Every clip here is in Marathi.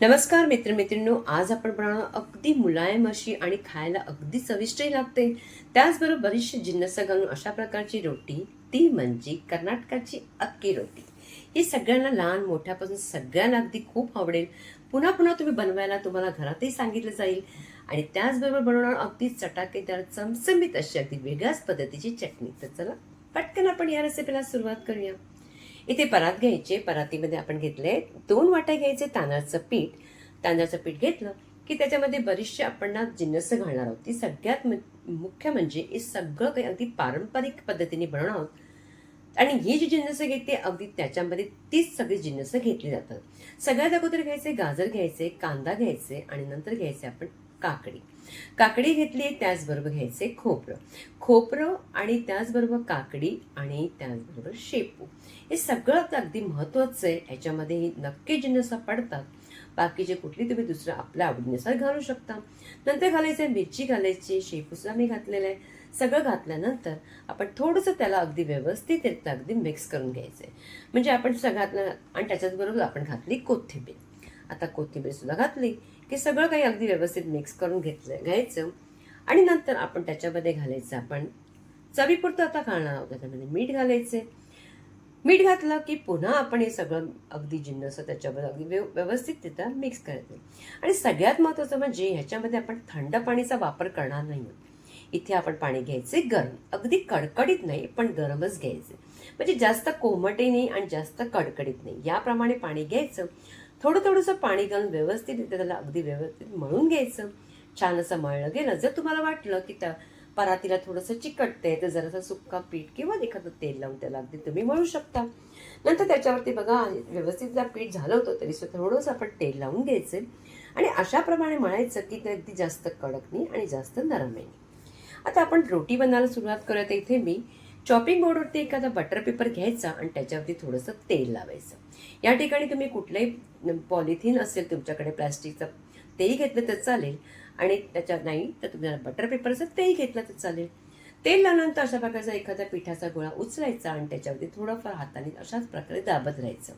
नमस्कार मित्रमैत्रिणींनो आज आपण बनवणार अगदी मुलायम अशी आणि खायला अगदी चविष्टही लागते. त्याचबरोबर बरीचशी जिन्नस घालून अशा प्रकारची रोटी ती म्हणजे कर्नाटकाची अक्की रोटी. ही सगळ्यांना लहान मोठ्यापासून सगळ्यांना अगदी खूप आवडेल. पुन्हा पुन्हा तुम्ही बनवायला तुम्हाला घरातही सांगितलं जाईल. आणि त्याचबरोबर बनवणार अगदी चटाकेदार चमचमीत अशी अगदी वेगळ्याच पद्धतीची चटणी. तर चला पटकन आपण या रेसिपीला सुरुवात करूया. इथे परात घ्यायचे परातीमध्ये आपण घेतले दोन वाट्या घ्यायचे तांदळाचं पीठ. तांदळाचं पीठ घेतलं की त्याच्यामध्ये बरीचशी आपण ना जिन्नस घालणार आहोत. ती सगळ्यात म- मुख्य म्हणजे हे सगळं काही अगदी पारंपरिक पद्धतीने बनवणार आहोत. आणि ही जी जिन्नस घेते अगदी त्याच्यामध्ये तीच सगळी जिन्नस घेतली जातात. सगळ्यात अगोदर घ्यायचे गाजर घ्यायचे कांदा घ्यायचे आणि नंतर घ्यायचे आपण काकडी. काकडी घेतली त्याचबरोबर घ्यायचे खोबरं खोबरं आणि त्याचबरोबर काकडी आणि त्याचबरोबर शेपू. हे सगळं अगदी महत्त्वाचं आहे. याच्यामध्ये नक्की जिन्नसा पडतात. बाकीचे कुठली तुम्ही दुसरं आपल्या आवडीनुसार घालू शकता. नंतर घालायचं मिरची घालायची शेपूसुद्धा मी घातलेलं आहे. सगळं घातल्यानंतर आपण थोडंसं त्याला अगदी व्यवस्थित येतं अगदी मिक्स करून घ्यायचं म्हणजे आपण सगळं घातलं आणि त्याच्याच बरोबर आपण घातली कोथिंबीर. आता कोथिंबीर सुद्धा घातली की सगळं काही अगदी व्यवस्थित मिक्स करून घेतलं घ्यायचं. आणि नंतर आपण त्याच्यामध्ये घालायचं आपण चवीपुरतं आता घालणार आहोत त्याच्यामध्ये मीठ घालायचे मीठ घातलं की पुन्हा आपण हे सगळं अगदी जिन्नस त्याच्यामध्ये अगदी व्यव- व्यवस्थित तिथं मिक्स करायचं आणि सगळ्यात महत्त्वाचं म्हणजे ह्याच्यामध्ये आपण थंड पाणीचा वापर करणार नाही इथे आपण पाणी घ्यायचे गरम अगदी कडकडीत नाही पण गरमच घ्यायचे म्हणजे जास्त कोमटही नाही आणि जास्त कडकडीत नाही. याप्रमाणे पाणी घ्यायचं. थोडं थोडंसं पाणी घालून व्यवस्थित त्याला अगदी व्यवस्थित मळून घ्यायचं. छान असं मळलं गेलं. जर तुम्हाला वाटलं की त्या परातीला थोडंसं चिकटते तर जरासं सुक्का पीठ किंवा एखादं तेल लावून त्याला अगदी तुम्ही मळू शकता. नंतर त्याच्यावरती बघा व्यवस्थित जर पीठ झालं होतं तरी सुद्धा थोडंसं आपण तेल लावून घ्यायचं. आणि अशाप्रमाणे मळायचं की ते अगदी जास्त कडक नाही आणि जास्त नरम नाही. आता आपण रोटी बनायला सुरुवात करूया. तर इथे मी चॉपिंग बोर्डवरती एखादा बटर पेपर घ्यायचा आणि त्याच्यावरती थोडंसं तेल लावायचं. या ठिकाणी तुम्ही कुठलंही पॉलिथिन असेल तुमच्याकडे प्लास्टिकचं तेही घेतलं तर चालेल. आणि त्याच्यात नाही तर तुम्हाला बटर पेपरचं तेही घेतलं तर चालेल. तेल लावल्यानंतर अशा प्रकारचा एखाद्या पिठाचा गोळा उचलायचा आणि त्याच्यावरती थोडंफार हाताने अशाच प्रकारे दाबत राहायचं.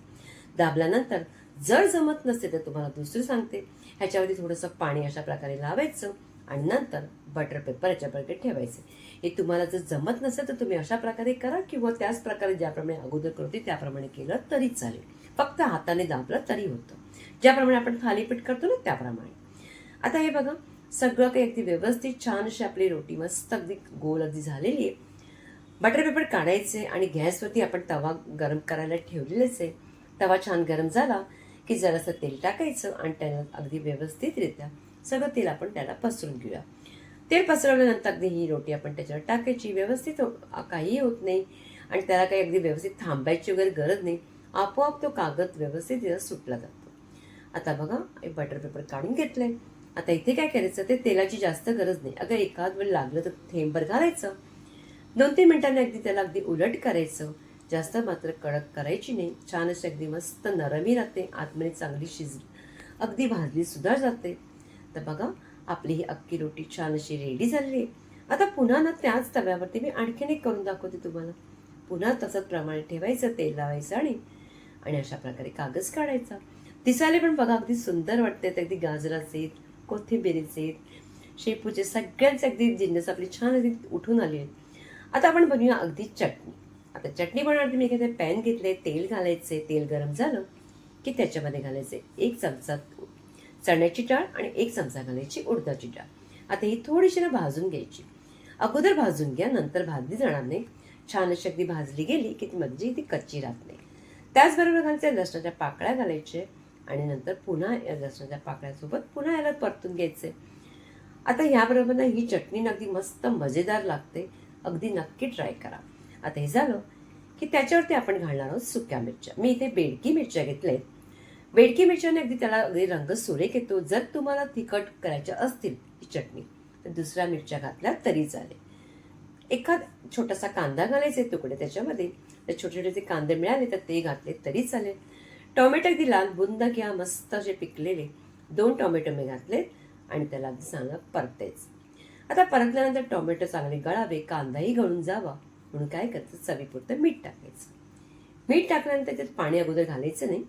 दाबल्यानंतर जर जमत नसेल तर तुम्हाला दुसरं सांगते. ह्याच्यावरती थोडंसं पाणी अशा प्रकारे लावायचं आणि नंतर बटर पेपर याच्या प्रकारे ठेवायचे. हे तुम्हाला जर जमत नसेल तर तुम्ही अशा प्रकारे करा किंवा त्याच प्रकारे ज्याप्रमाणे अगोदर करते त्याप्रमाणे केलं तरी चालेल. फक्त हाताने दाबलं तरी होतं. ज्याप्रमाणे आपण थालीपीठ करतो ना त्याप्रमाणे. आता हे बघा सगळं काही अगदी व्यवस्थित छान अशी आपली रोटी मस्त अगदी गोल अगदी झालेली आहे. बटर पेपर काढायचे आणि गॅसवरती आपण तवा गरम करायला ठेवलेलेच आहे. तवा छान गरम झाला की जरासं तेल टाकायचं आणि त्याला अगदी व्यवस्थितरित्या सगळं तेल आपण त्याला पसरून घेऊया. तेल पसरवल्यानंतर अगदी ही रोटी आपण त्याच्यावर टाकायची. व्यवस्थित काहीही होत नाही. आणि त्याला काही अगदी व्यवस्थित थांबायची वगैरे गरज नाही. आपोआप तो कागद व्यवस्थित तिला सुटला जातो. आता बघा एक बटर पेपर काढून घेतलंय. आता इथे काय करायचं? ते तेलाची जास्त गरज नाही. अगं एखाद वेळ लागलं तर थेंबर घालायचं. दोन तीन मिनिटांनी अगदी त्याला अगदी उलट करायचं. जास्त मात्र कडक करायची नाही. छान अशी अगदी मस्त नरमी राहते. आतमध्ये चांगली शिज अगदी भाजली सुद्धा जाते. तर बघा आपली ही अख्खी रोटी छान अशी रेडी झालेली आहे आता पुन्हा ना त्याच तव्यावरती मी आणखीन एक करून दाखवते तुम्हाला. पुन्हा तसंच प्रमाणे ठेवायचं तेल लावायचं आणि आणि अशा प्रकारे कागद काढायचा. दिसायला पण बघा अगदी सुंदर वाटते अगदी गाजराचे कोथिंबिरीचे शेपूचे सगळ्यांचे अगदी जिन्नस आपली छान अगदी उठून आली आहे आता आपण बनवूया अगदी चटणी. आता चटणी बनवण्यासाठी मी एखादे पॅन घेतले तेल घालायचे तेल गरम झालं की त्याच्यामध्ये घालायचे एक चमचा चण्याची डाळ आणि एक चमचा घालायची उडदाची डाळ. आता ही थोडीशी ना भाजून घ्यायची. अगोदर भाजून घ्या नंतर भाजली जाणार नाही. छान अशी अगदी भाजली गेली की ती म्हणजे ती कच्ची राहत नाही. त्याचबरोबर घालायचे लसणाच्या पाकळ्या घालायचे आणि नंतर पुन्हा या लसणाच्या पाकळ्यासोबत पुन्हा याला परतून घ्यायचे. आता ह्याबरोबर ना ही चटणी अगदी मस्त मजेदार लागते. अगदी नक्की ट्राय करा. आता हे झालं की त्याच्यावरती आपण घालणार आहोत सुक्या मिरच्या. मी इथे बेडकी मिरच्या घेतल्या आहेत. बेडकी मिरच्याने अगदी त्याला अगदी रंग सुरेख येतो. जर तुम्हाला तिखट करायच्या असतील ही चटणी तर दुसऱ्या मिरच्या घातल्या तरी चालेल. एखाद छोटासा कांदा घालायचे तुकडे त्याच्यामध्ये तर छोटे छोटे जे कांदे मिळाले तर ते घातले तरी चालेल. टोमॅटो अगदी लाल बुंद घ्या मस्त जे पिकलेले. दोन टोमॅटो मी घातले आणि त्याला अगदी चांगलं परतायचं. आता परतल्यानंतर टोमॅटो चांगले गळावे कांदाही गळून जावा. म्हणून काय करायचं चवीपुरतं मीठ टाकायचं. मीठ टाकल्यानंतर त्यात पाणी अगोदर घालायचं नाही.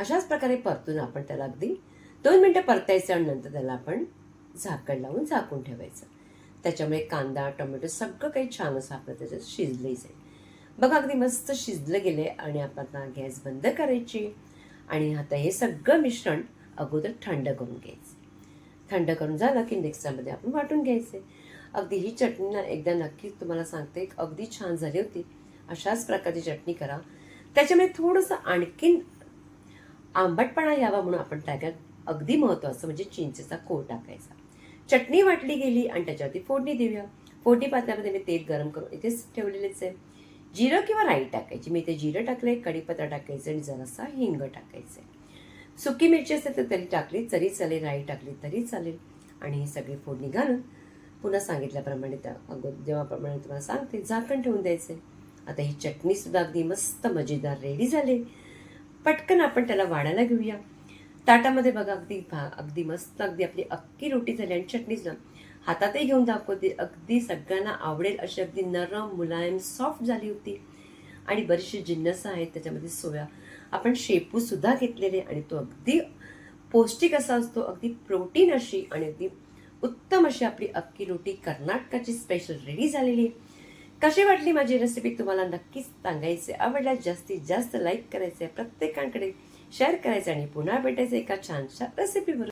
अशाच प्रकारे परतून आपण त्याला अगदी दोन मिनटं परतायचं आणि नंतर त्याला आपण झाकण लावून झाकून ठेवायचं. त्याच्यामुळे कांदा टोमॅटो सगळं काही छान असं आपलं त्याच्यात शिजलंही जाईल. बघा अगदी मस्त शिजलं गेले आणि आपण गॅस बंद करायची आणि आता हे सगळं मिश्रण अगोदर थंड करून घ्यायचं. थंड करून झालं की मिक्सरमध्ये आपण वाटून घ्यायचे. अगदी ही चटणी ना एकदा नक्कीच तुम्हाला सांगते अगदी छान झाली होती. अशाच प्रकारची चटणी करा. त्याच्यामुळे थोडंसं आणखीन आंबटपणा यावा म्हणून आपण त्याच्यात अगदी महत्त्वाचं म्हणजे चिंचेचा कोळ टाकायचा. चटणी वाटली गेली आणि त्याच्यावरती फोडणी देऊया. फोडणी पातळ्यामध्ये मी तेल गरम करून इथेच ठेवलेलेच आहे. जिरं किंवा राई टाकायची. मी इथे जिरं टाकले कढीपत्ता टाकायचं आणि जरासा हिंग टाकायचं सुकी मिरची असते तर तरी टाकली तरी चालेल राई टाकली तरी चालेल. आणि ही सगळी फोडणी घालून पुन्हा सांगितल्याप्रमाणे त्या अगोदर जेव्हाप्रमाणे तुम्हाला सांगते झाकण ठेवून द्यायचे आता ही चटणीसुद्धा अगदी मस्त मजेदार रेडी झाली. पटकन आपण त्याला वाढायला घेऊया. ताटामध्ये बघा अगदी भा अगदी मस्त अगदी आपली अख्खी रोटी झाली आणि चटणीच ना. हातातही घेऊन दाखवते अगदी सगळ्यांना आवडेल अशी अगदी नरम मुलायम सॉफ्ट झाली होती. आणि बरेचसे जिन्नस आहेत त्याच्यामध्ये सोया. आपण शेपूसुद्धा घेतलेले आणि तो अगदी पौष्टिक असा असतो अगदी प्रोटीन अशी आणि अगदी उत्तम अशी आपली अख्खी रोटी कर्नाटकाची स्पेशल रेडी झालेली आहे. कशी वाटली माझी रेसिपी तुम्हाला नक्कीच सांगायचे आवडल्यास जास्तीत जास्त लाईक करायचे प्रत्येकाकडे शेअर करायचं आणि पुन्हा भेटायचं एका छानशा रेसिपीवर